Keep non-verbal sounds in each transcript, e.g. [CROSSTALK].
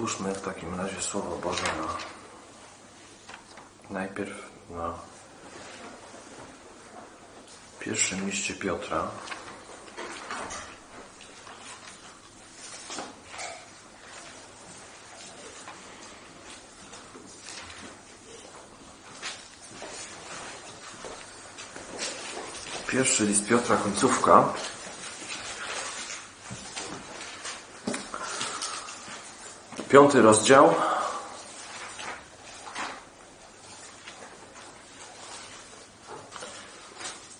Otwórzmy w takim razie Słowo Boże na najpierw na pierwszym liście Piotra. Pierwszy list Piotra, końcówka. Piąty rozdział.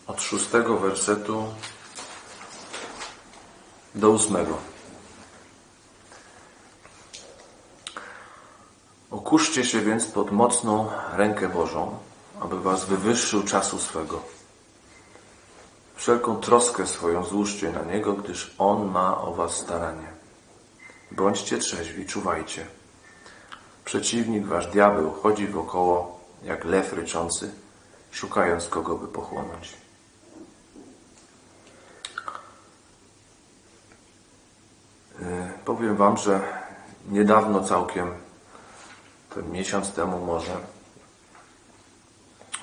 Od szóstego wersetu do ósmego. Okuszcie się więc pod mocną rękę Bożą, aby was wywyższył czasu swego. Wszelką troskę swoją złóżcie na Niego, gdyż On ma o was staranie. Bądźcie trzeźwi, czuwajcie. Przeciwnik, wasz diabeł, chodzi wokoło jak lew ryczący, szukając kogo by pochłonąć. Yy, Powiem wam, że niedawno całkiem, ten miesiąc temu może,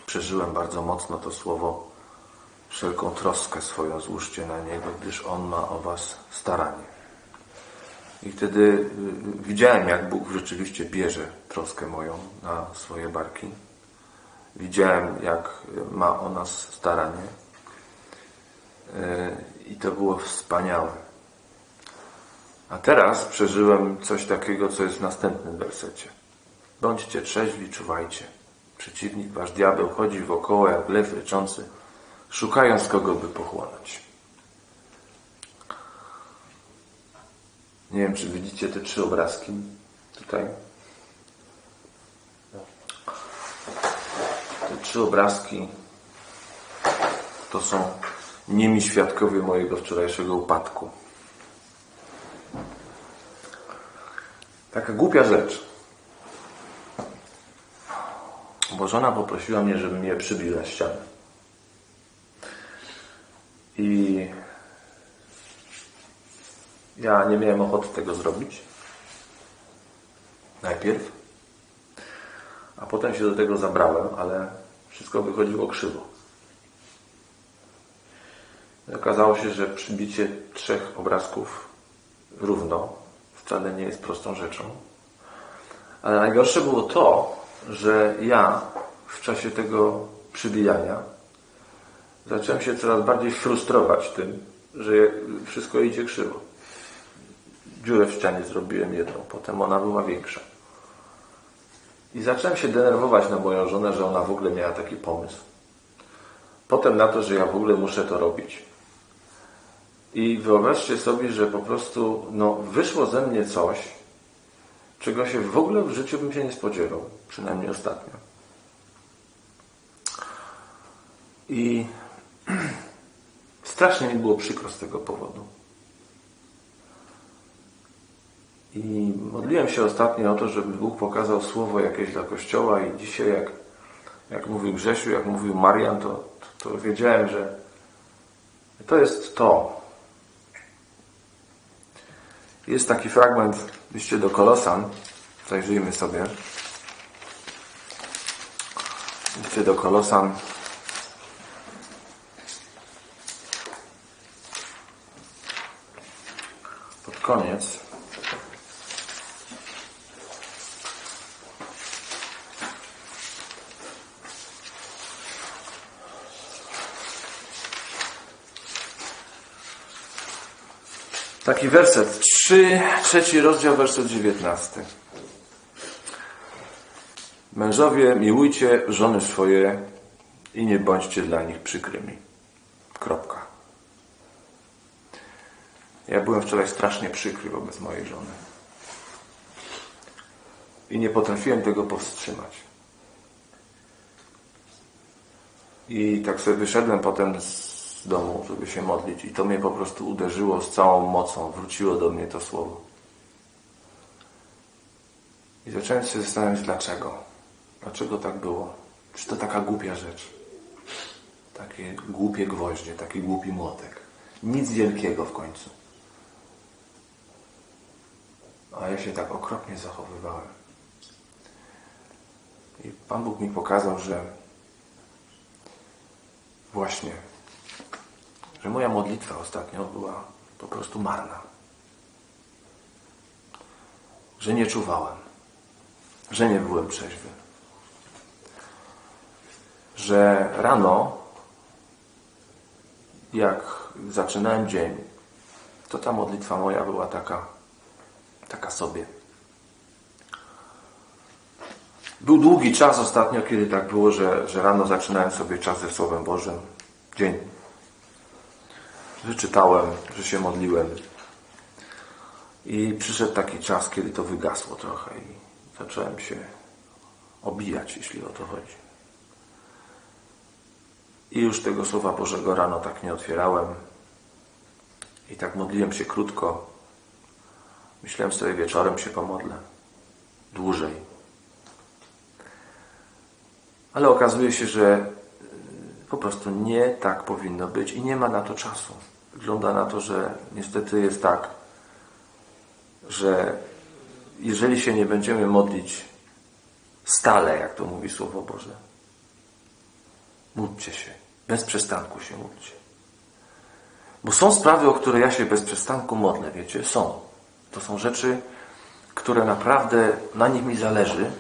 przeżyłem bardzo mocno to słowo wszelką troskę swoją złóżcie na Niego, gdyż On ma o was staranie. I wtedy y, widziałem, jak Bóg rzeczywiście bierze troskę moją na swoje barki. Widziałem, jak ma o nas staranie. Y, I to było wspaniałe. A teraz przeżyłem coś takiego, co jest w następnym wersecie. Bądźcie trzeźwi, czuwajcie. Przeciwnik, wasz diabeł, chodzi wokoło jak lew ryczący, szukając kogo by pochłonąć. Nie wiem, czy widzicie te trzy obrazki tutaj. Te trzy obrazki to są niemi świadkowie mojego wczorajszego upadku. Taka głupia rzecz. Bo żona poprosiła mnie, żebym je przybił na ścianę. I ja nie miałem ochoty tego zrobić. Najpierw. A potem się do tego zabrałem, ale wszystko wychodziło krzywo. I okazało się, że przybicie trzech obrazków równo wcale nie jest prostą rzeczą. Ale najgorsze było to, że ja w czasie tego przybijania zacząłem się coraz bardziej frustrować tym, że wszystko idzie krzywo. Dziurę w ścianie zrobiłem jedną, potem ona była większa. I zacząłem się denerwować na moją żonę, że ona w ogóle miała taki pomysł. Potem na to, że ja w ogóle muszę to robić. I wyobraźcie sobie, że po prostu no, wyszło ze mnie coś, czego się w ogóle w życiu bym się nie spodziewał. Przynajmniej ostatnio. I [CLEARS THROAT] strasznie mi było przykro z tego powodu. I modliłem się ostatnio o to, żeby Bóg pokazał słowo jakieś dla Kościoła i dzisiaj jak, jak mówił Grzesiu, jak mówił Marian, to, to, to wiedziałem, że to jest to. Jest taki fragment w liście do Kolosan. Zajrzyjmy sobie. Liście do Kolosan pod koniec. Taki werset, trzy, trzeci rozdział, werset dziewiętnasty. Mężowie, miłujcie żony swoje i nie bądźcie dla nich przykrymi. Kropka. Ja byłem wczoraj strasznie przykry wobec mojej żony. I nie potrafiłem tego powstrzymać. I tak sobie wyszedłem potem z domu, żeby się modlić. I to mnie po prostu uderzyło z całą mocą. Wróciło do mnie to słowo. I zacząłem się zastanawiać, dlaczego. Dlaczego tak było? Czy to taka głupia rzecz? Takie głupie gwoździe, taki głupi młotek. Nic wielkiego w końcu. a ja się tak okropnie zachowywałem. I Pan Bóg mi pokazał, że właśnie, że moja modlitwa ostatnio była po prostu marna. Że nie czuwałem, że nie byłem trzeźwy. Że rano, jak zaczynałem dzień, to ta modlitwa moja była taka, taka sobie. Był długi czas ostatnio, kiedy tak było, że, że rano zaczynałem sobie czas ze Słowem Bożym. Dzień. Że czytałem, że się modliłem. I przyszedł taki czas, kiedy to wygasło trochę i zacząłem się obijać, jeśli o to chodzi. I już tego Słowa Bożego rano tak nie otwierałem. I tak modliłem się krótko. Myślałem sobie, wieczorem się pomodlę. Dłużej. Ale okazuje się, że po prostu nie tak powinno być i nie ma na to czasu. Wygląda na to, że niestety jest tak, że jeżeli się nie będziemy modlić stale, jak to mówi Słowo Boże, módlcie się, bez przestanku się módlcie. Bo są sprawy, o które ja się bez przestanku modlę, wiecie, są. To są rzeczy, które naprawdę na nich mi zależy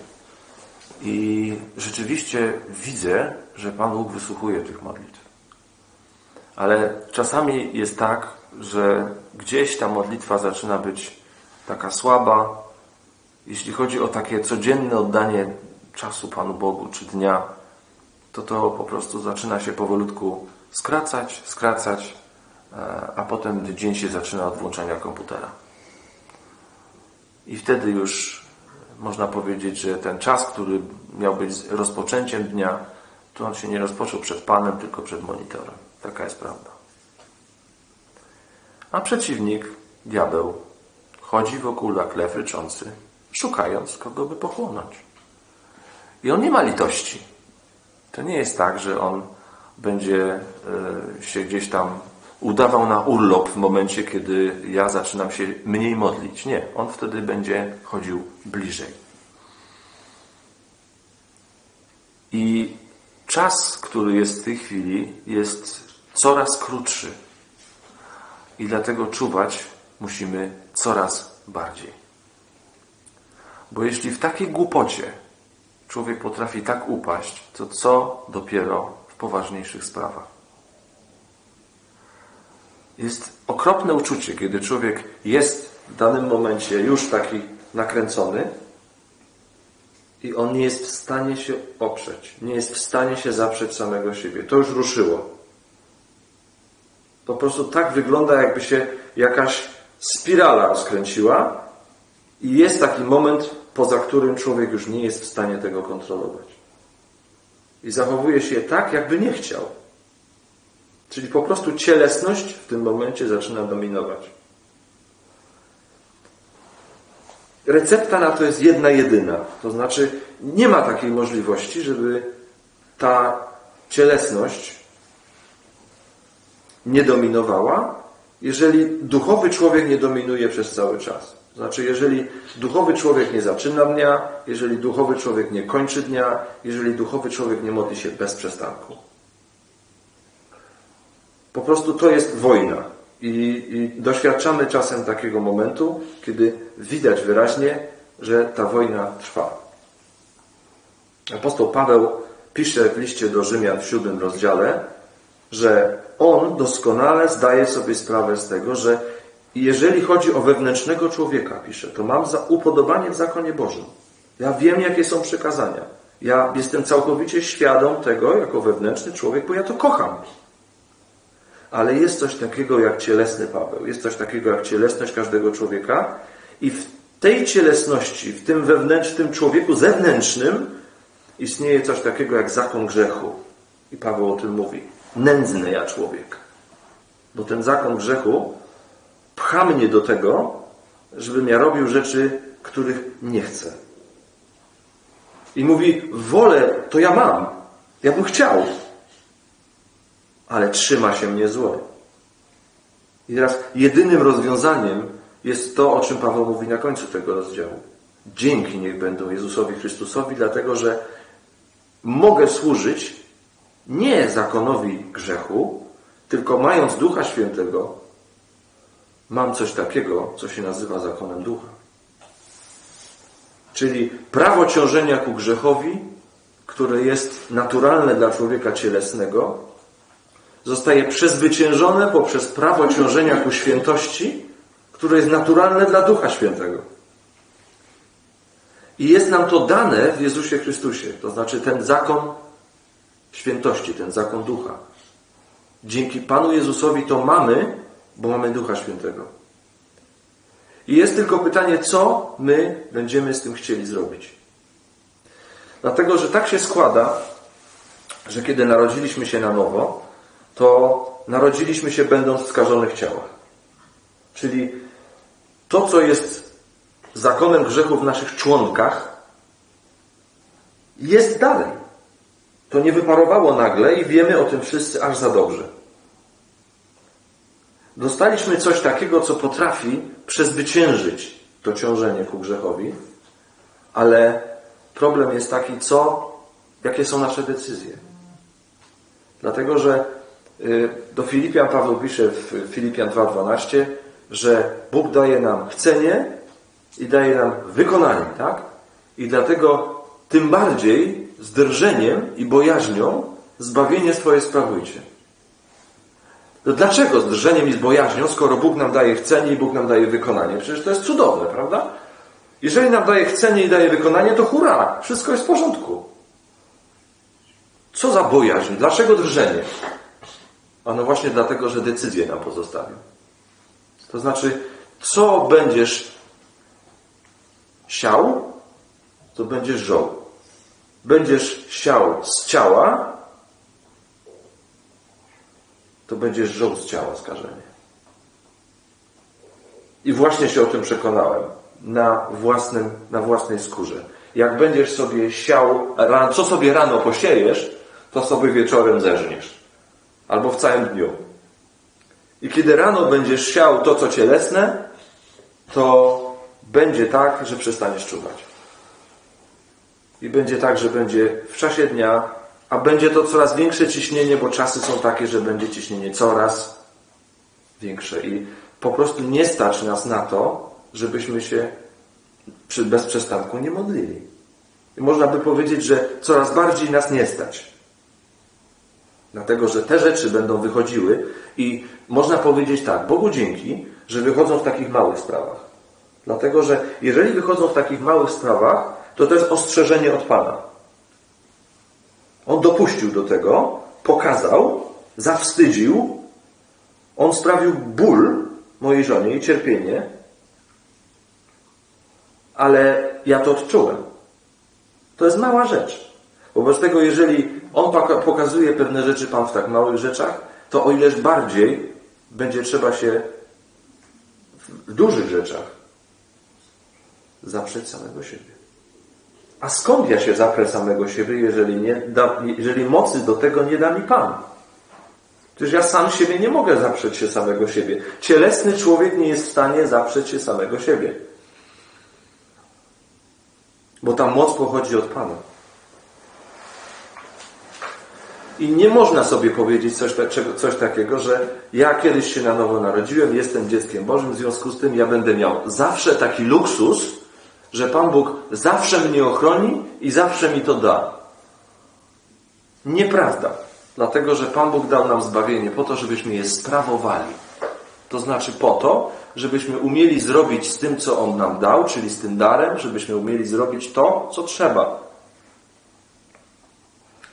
i rzeczywiście widzę, że Pan Bóg wysłuchuje tych modlitw. Ale czasami jest tak, że gdzieś ta modlitwa zaczyna być taka słaba. Jeśli chodzi o takie codzienne oddanie czasu Panu Bogu czy dnia, to to po prostu zaczyna się powolutku skracać, skracać, e, a potem dzień się zaczyna od włączenia komputera. I wtedy już można powiedzieć, że ten czas, który miał być rozpoczęciem dnia, to on się nie rozpoczął przed Panem, tylko przed monitorem. Taka jest prawda. A przeciwnik, diabeł, chodzi wokół jak lew ryczący, szukając kogo by pochłonąć. I on nie ma litości. To nie jest tak, że on będzie e, się gdzieś tam udawał na urlop w momencie, kiedy ja zaczynam się mniej modlić. Nie, on wtedy będzie chodził bliżej. I czas, który jest w tej chwili, jest coraz krótszy. I dlatego czuwać musimy coraz bardziej. Bo jeśli w takiej głupocie człowiek potrafi tak upaść, to co dopiero w poważniejszych sprawach. Jest okropne uczucie, kiedy człowiek jest w danym momencie już taki nakręcony i on nie jest w stanie się oprzeć, nie jest w stanie się zaprzeć samego siebie. To już ruszyło. Po prostu tak wygląda, jakby się jakaś spirala rozkręciła i jest taki moment, poza którym człowiek już nie jest w stanie tego kontrolować. I zachowuje się tak, jakby nie chciał. Czyli po prostu cielesność w tym momencie zaczyna dominować. Recepta na to jest jedna jedyna. To znaczy, nie ma takiej możliwości, żeby ta cielesność nie dominowała, jeżeli duchowy człowiek nie dominuje przez cały czas. Znaczy, jeżeli duchowy człowiek nie zaczyna dnia, jeżeli duchowy człowiek nie kończy dnia, jeżeli duchowy człowiek nie modli się bez przestanku. Po prostu to jest wojna. I, I, doświadczamy czasem takiego momentu, kiedy widać wyraźnie, że ta wojna trwa. Apostoł Paweł pisze w liście do Rzymian w siódmym rozdziale, że on doskonale zdaje sobie sprawę z tego, że jeżeli chodzi o wewnętrznego człowieka, pisze, to mam za upodobanie w zakonie Bożym. Ja wiem, jakie są przykazania. Ja jestem całkowicie świadom tego, jako wewnętrzny człowiek, bo ja to kocham. Ale jest coś takiego jak cielesny Paweł, jest coś takiego jak cielesność każdego człowieka i w tej cielesności, w tym wewnętrznym człowieku zewnętrznym istnieje coś takiego jak zakon grzechu. I Paweł o tym mówi. Nędzny ja człowiek. Bo ten zakon grzechu pcha mnie do tego, żebym ja robił rzeczy, których nie chcę. I mówi, wolę, to ja mam. Ja bym chciał. Ale trzyma się mnie zło. I teraz jedynym rozwiązaniem jest to, o czym Paweł mówi na końcu tego rozdziału. Dzięki niech będą Jezusowi Chrystusowi, dlatego że mogę służyć nie zakonowi grzechu, tylko mając Ducha Świętego, mam coś takiego, co się nazywa zakonem Ducha. Czyli prawo ciążenia ku grzechowi, które jest naturalne dla człowieka cielesnego, zostaje przezwyciężone poprzez prawo ciążenia ku świętości, które jest naturalne dla Ducha Świętego. I jest nam to dane w Jezusie Chrystusie, to znaczy ten zakon świętości, ten zakon ducha. Dzięki Panu Jezusowi to mamy, bo mamy Ducha Świętego. I jest tylko pytanie, co my będziemy z tym chcieli zrobić. Dlatego, że tak się składa, że kiedy narodziliśmy się na nowo, to narodziliśmy się będąc w skażonych ciałach. Czyli to, co jest zakonem grzechu w naszych członkach, jest dalej. To nie wyparowało nagle i wiemy o tym wszyscy aż za dobrze. Dostaliśmy coś takiego, co potrafi przezwyciężyć to ciążenie ku grzechowi, ale problem jest taki, co, jakie są nasze decyzje. Dlatego, że y, do Filipian Paweł pisze w Filipian 2.12, że Bóg daje nam chcenie i daje nam wykonanie, tak? I dlatego tym bardziej z drżeniem i bojaźnią zbawienie swoje sprawujcie. No dlaczego z drżeniem i z bojaźnią, skoro Bóg nam daje chcenie i Bóg nam daje wykonanie? Przecież to jest cudowne, prawda? Jeżeli nam daje chcenie i daje wykonanie, to hurra, wszystko jest w porządku. Co za bojaźń? Dlaczego drżenie? A no właśnie dlatego, że decyzję nam pozostawił. To znaczy, co będziesz siał, to będziesz żął. Będziesz siał z ciała, to będziesz żął z ciała skażenie. I właśnie się o tym przekonałem na, własnym, na własnej skórze. Jak będziesz sobie siał, co sobie rano posiejesz, to sobie wieczorem zeżniesz. Albo w całym dniu. I kiedy rano będziesz siał to, co cielesne, to będzie tak, że przestaniesz czuwać. I będzie tak, że będzie w czasie dnia, a będzie to coraz większe ciśnienie, bo czasy są takie, że będzie ciśnienie coraz większe. I po prostu nie stać nas na to, żebyśmy się bez przestanku nie modlili. I można by powiedzieć, że coraz bardziej nas nie stać. Dlatego, że te rzeczy będą wychodziły i można powiedzieć tak, Bogu dzięki, że wychodzą w takich małych sprawach. Dlatego, że jeżeli wychodzą w takich małych sprawach, to to jest ostrzeżenie od Pana. On dopuścił do tego, pokazał, zawstydził, on sprawił ból mojej żonie i cierpienie, ale ja to odczułem. To jest mała rzecz. Wobec tego, jeżeli on pokazuje pewne rzeczy Pan w tak małych rzeczach, to o ileż bardziej będzie trzeba się w dużych rzeczach zaprzeć samego siebie. A skąd ja się zaprę samego siebie, jeżeli, nie da, jeżeli mocy do tego nie da mi Pan? Przecież ja sam siebie nie mogę zaprzeć się samego siebie. Cielesny człowiek nie jest w stanie zaprzeć się samego siebie. Bo ta moc pochodzi od Pana. I nie można sobie powiedzieć coś, coś takiego, że ja kiedyś się na nowo narodziłem, jestem dzieckiem Bożym, w związku z tym ja będę miał zawsze taki luksus, że Pan Bóg zawsze mnie ochroni i zawsze mi to da. Nieprawda. Dlatego, że Pan Bóg dał nam zbawienie po to, żebyśmy je sprawowali. To znaczy po to, żebyśmy umieli zrobić z tym, co On nam dał, czyli z tym darem, żebyśmy umieli zrobić to, co trzeba.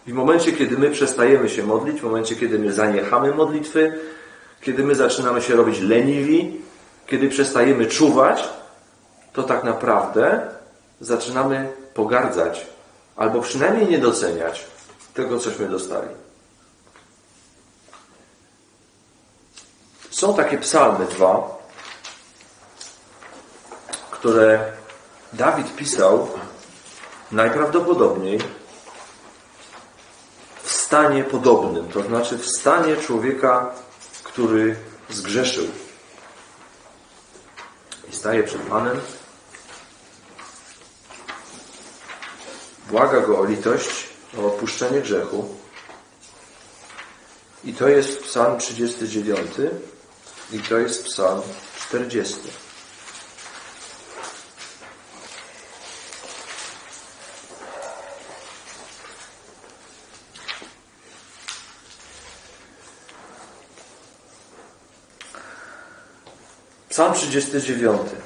I w momencie, kiedy my przestajemy się modlić, w momencie, kiedy my zaniechamy modlitwy, kiedy my zaczynamy się robić leniwi, kiedy przestajemy czuwać, to tak naprawdę zaczynamy pogardzać albo przynajmniej nie doceniać tego, cośmy dostali. Są takie psalmy dwa, które Dawid pisał najprawdopodobniej w stanie podobnym, to znaczy w stanie człowieka, który zgrzeszył. i staje przed Panem. Błaga go o litość, o odpuszczenie grzechu. I to jest Psalm 39 i to jest Psalm 40. Psalm 39.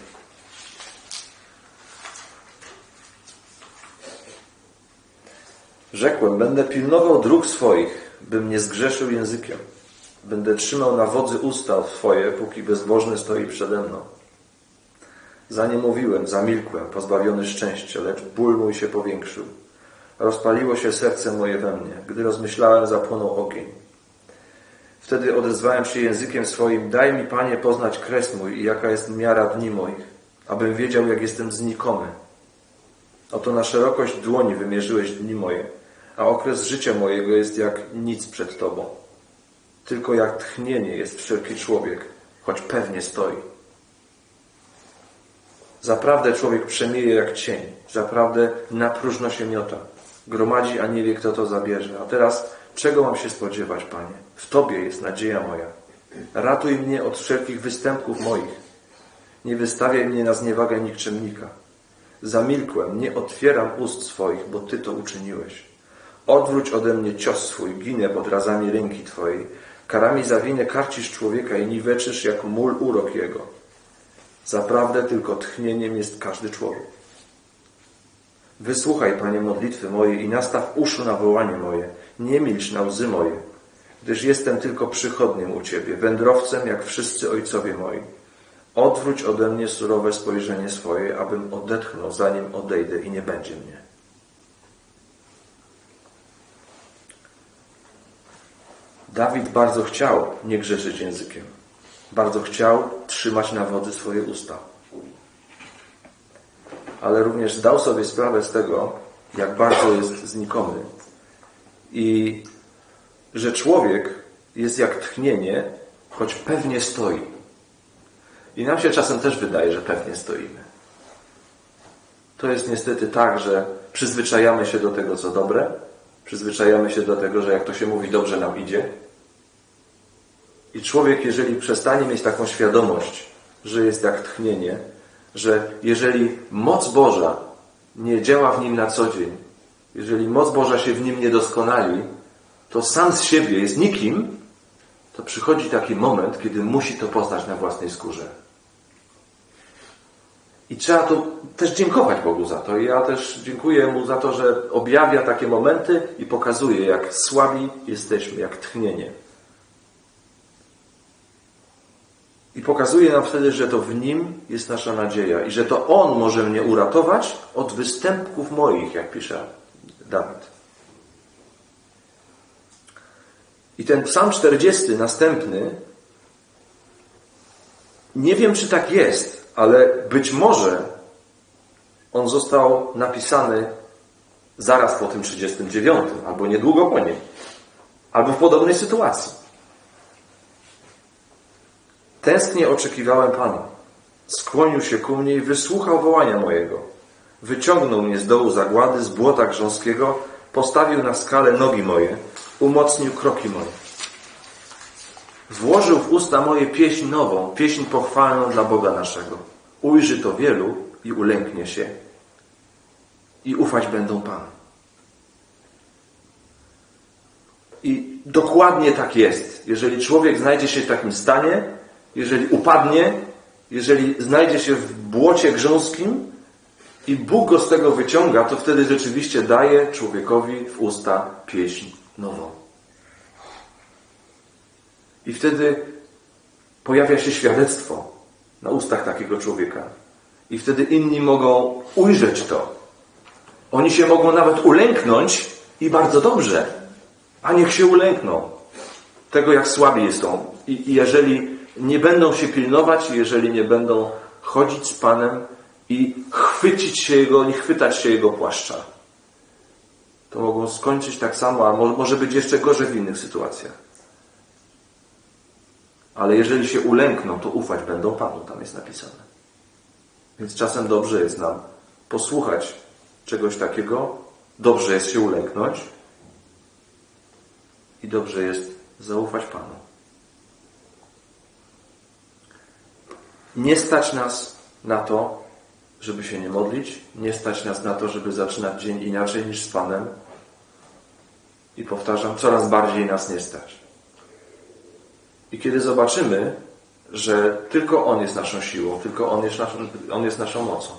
Rzekłem, będę pilnował dróg swoich, bym nie zgrzeszył językiem. Będę trzymał na wodzy usta swoje, póki bezbożny stoi przede mną. Zanim mówiłem, zamilkłem, pozbawiony szczęścia, lecz ból mój się powiększył. Rozpaliło się serce moje we mnie. Gdy rozmyślałem, zapłonął ogień. Wtedy odezwałem się językiem swoim, daj mi, Panie, poznać kres mój i jaka jest miara dni moich, abym wiedział, jak jestem znikomy. Oto na szerokość dłoni wymierzyłeś dni moje, a okres życia mojego jest jak nic przed Tobą. Tylko jak tchnienie jest wszelki człowiek, choć pewnie stoi. Zaprawdę człowiek przemieje jak cień, zaprawdę na próżno się miota. Gromadzi, a nie wie, kto to zabierze. A teraz czego mam się spodziewać, Panie? W Tobie jest nadzieja moja. Ratuj mnie od wszelkich występków moich. Nie wystawiaj mnie na zniewagę nikczemnika. Zamilkłem, nie otwieram ust swoich, bo Ty to uczyniłeś. Odwróć ode mnie cios swój, ginę pod razami ręki Twojej. Karami za winę karcisz człowieka i niweczysz jak mól urok jego. Zaprawdę tylko tchnieniem jest każdy człowiek. Wysłuchaj, Panie, modlitwy moje i nastaw uszu na wołanie moje. Nie milcz na łzy moje, gdyż jestem tylko przychodniem u Ciebie, wędrowcem jak wszyscy ojcowie moi. Odwróć ode mnie surowe spojrzenie swoje, abym odetchnął, zanim odejdę i nie będzie mnie. Dawid bardzo chciał nie grzeszyć językiem. Bardzo chciał trzymać na wodzy swoje usta. Ale również zdał sobie sprawę z tego, jak bardzo jest znikomy. I że człowiek jest jak tchnienie, choć pewnie stoi. I nam się czasem też wydaje, że pewnie stoimy. To jest niestety tak, że przyzwyczajamy się do tego, co dobre, przyzwyczajamy się do tego, że jak to się mówi, dobrze nam idzie. I człowiek, jeżeli przestanie mieć taką świadomość, że jest jak tchnienie, że jeżeli moc Boża nie działa w nim na co dzień, jeżeli moc Boża się w nim nie doskonali, to sam z siebie jest nikim, to przychodzi taki moment, kiedy musi to poznać na własnej skórze. I trzeba to też dziękować Bogu za to. I ja też dziękuję Mu za to, że objawia takie momenty i pokazuje, jak słabi jesteśmy, jak tchnienie. I pokazuje nam wtedy, że to w Nim jest nasza nadzieja i że to On może mnie uratować od występków moich, jak pisze Dawid. I ten psalm 40, następny, nie wiem, czy tak jest, ale być może on został napisany zaraz po tym 39, albo niedługo po nim, albo w podobnej sytuacji. Tęsknie oczekiwałem Pana. Skłonił się ku mnie i wysłuchał wołania mojego. Wyciągnął mnie z dołu zagłady, z błota grząskiego, postawił na skalę nogi moje, umocnił kroki moje. Włożył w usta moje pieśń nową, pieśń pochwalną dla Boga naszego. Ujrzy to wielu i ulęknie się. I ufać będą Panu. I dokładnie tak jest. Jeżeli człowiek znajdzie się w takim stanie, jeżeli upadnie, jeżeli znajdzie się w błocie grząskim i Bóg go z tego wyciąga, to wtedy rzeczywiście daje człowiekowi w usta pieśń nową. I wtedy pojawia się świadectwo na ustach takiego człowieka. I wtedy inni mogą ujrzeć to. Oni się mogą nawet ulęknąć i bardzo dobrze. A niech się ulękną tego, jak słabi są. I, I jeżeli nie będą się pilnować, jeżeli nie będą chodzić z Panem i chwycić się Jego, nie chwytać się Jego płaszcza, to mogą skończyć tak samo, a może być jeszcze gorzej w innych sytuacjach. Ale jeżeli się ulękną, to ufać będą Panu, tam jest napisane. Więc czasem dobrze jest nam posłuchać czegoś takiego, dobrze jest się ulęknąć i dobrze jest zaufać Panu. Nie stać nas na to, żeby się nie modlić, nie stać nas na to, żeby zaczynać dzień inaczej niż z Panem. I powtarzam, coraz bardziej nas nie stać. I kiedy zobaczymy, że tylko On jest naszą siłą, tylko On jest naszą, On jest naszą mocą.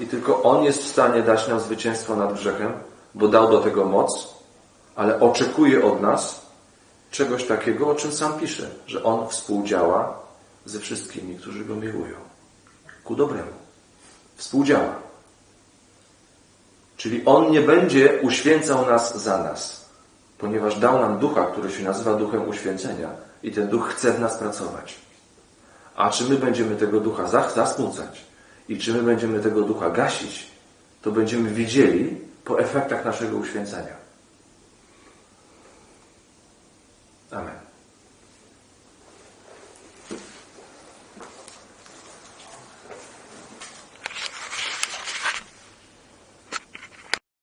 I tylko On jest w stanie dać nam zwycięstwo nad grzechem, bo dał do tego moc, ale oczekuje od nas czegoś takiego, o czym sam pisze, że On współdziała ze wszystkimi, którzy Go miłują. Ku dobremu. Współdziała. Czyli On nie będzie uświęcał nas za nas, ponieważ dał nam ducha, który się nazywa duchem uświęcenia i ten duch chce w nas pracować. A czy my będziemy tego ducha zasmucać i czy my będziemy tego ducha gasić, to będziemy widzieli po efektach naszego uświęcenia.